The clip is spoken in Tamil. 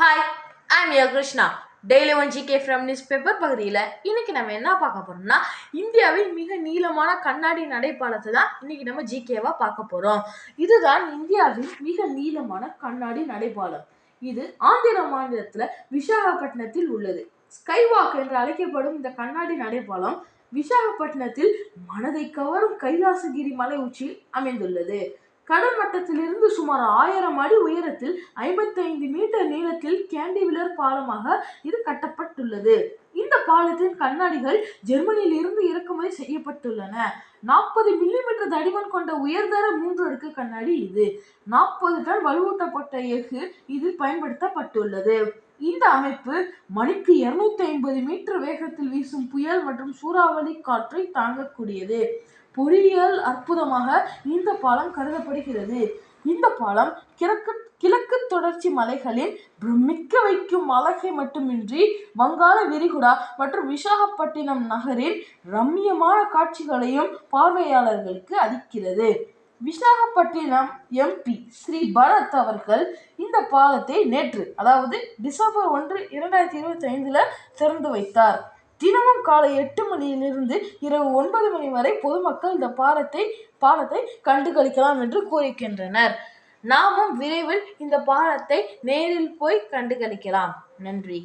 Hi I'm yo Krishna daily one GK from news paper பகுதியில் இன்றைக்கி நம்ம என்ன பார்க்க போகிறோம்னா இந்தியாவின் மிக நீளமான கண்ணாடி நடைப்பாலத்தை தான் இன்னைக்கு நம்ம ஜிகேவாக பார்க்க போகிறோம் இதுதான் இந்தியாவின் மிக நீளமான கண்ணாடி நடைபாலம். இது ஆந்திர மாநிலத்தில் விசாகப்பட்டினத்தில் உள்ளது. ஸ்கைவாக் என்று அழைக்கப்படும் இந்த கண்ணாடி நடைபாலம் விசாகப்பட்டினத்தில் மனதை கவரும் கைலாசகிரி மலை உச்சியில் அமைந்துள்ளது. கடல் மட்டத்திலிருந்து சுமார் ஆயிரம் அடி உயரத்தில் ஐம்பத்தைந்து மீட்டர் நீளத்தில் கேண்டிவிலர் பாலமாக இது கட்டப்பட்டுள்ளது. இந்த பாலத்தின் கண்ணாடிகள் ஜெர்மனியில் இருந்து இறக்குமதி செய்யப்பட்டுள்ளன. நாற்பது மில்லிமீட்டர் தடிமன் கொண்ட உயர்தர மூன்று அடுக்கு கண்ணாடி இது. நாற்பது டன் வலுவூட்டப்பட்ட எஃகு இதில் பயன்படுத்தப்பட்டுள்ளது. இந்த அமைப்பு மணிக்கு இருநூத்தி ஐம்பது மீட்டர் வேகத்தில் வீசும் புயல் மற்றும் சூறாவளி காற்றை தாங்கக்கூடியது. பொறியியல் அற்புதமாக இந்த பாலம் கருதப்படுகிறது. இந்த பாலம் கிழக்கு கிழக்கு தொடர்ச்சி மலைகளின் பிரமிக்க வைக்கும் அழகை மட்டுமின்றி வங்காள விரிகுடா மற்றும் விசாகப்பட்டினம் நகரின் ரம்மியமான காட்சிகளையும் பார்வையாளர்களுக்கு அளிக்கிறது. விசாகப்பட்டினம் எம்பி ஸ்ரீ பரத் அவர்கள் இந்த பாலத்தை நேற்று அதாவது டிசம்பர் ஒன்று இரண்டாயிரத்தி இருபத்தி ஐந்துல திறந்து வைத்தார். தினமும் காலை எட்டு மணியிலிருந்து இரவு ஒன்பது மணி வரை பொதுமக்கள் இந்த பாலத்தை பாலத்தை கண்டுகளிக்கலாம் என்று கூறுகின்றனர். நாமும் விரைவில் இந்த பாலத்தை நேரில் போய் கண்டுகளிக்கலாம். நன்றி.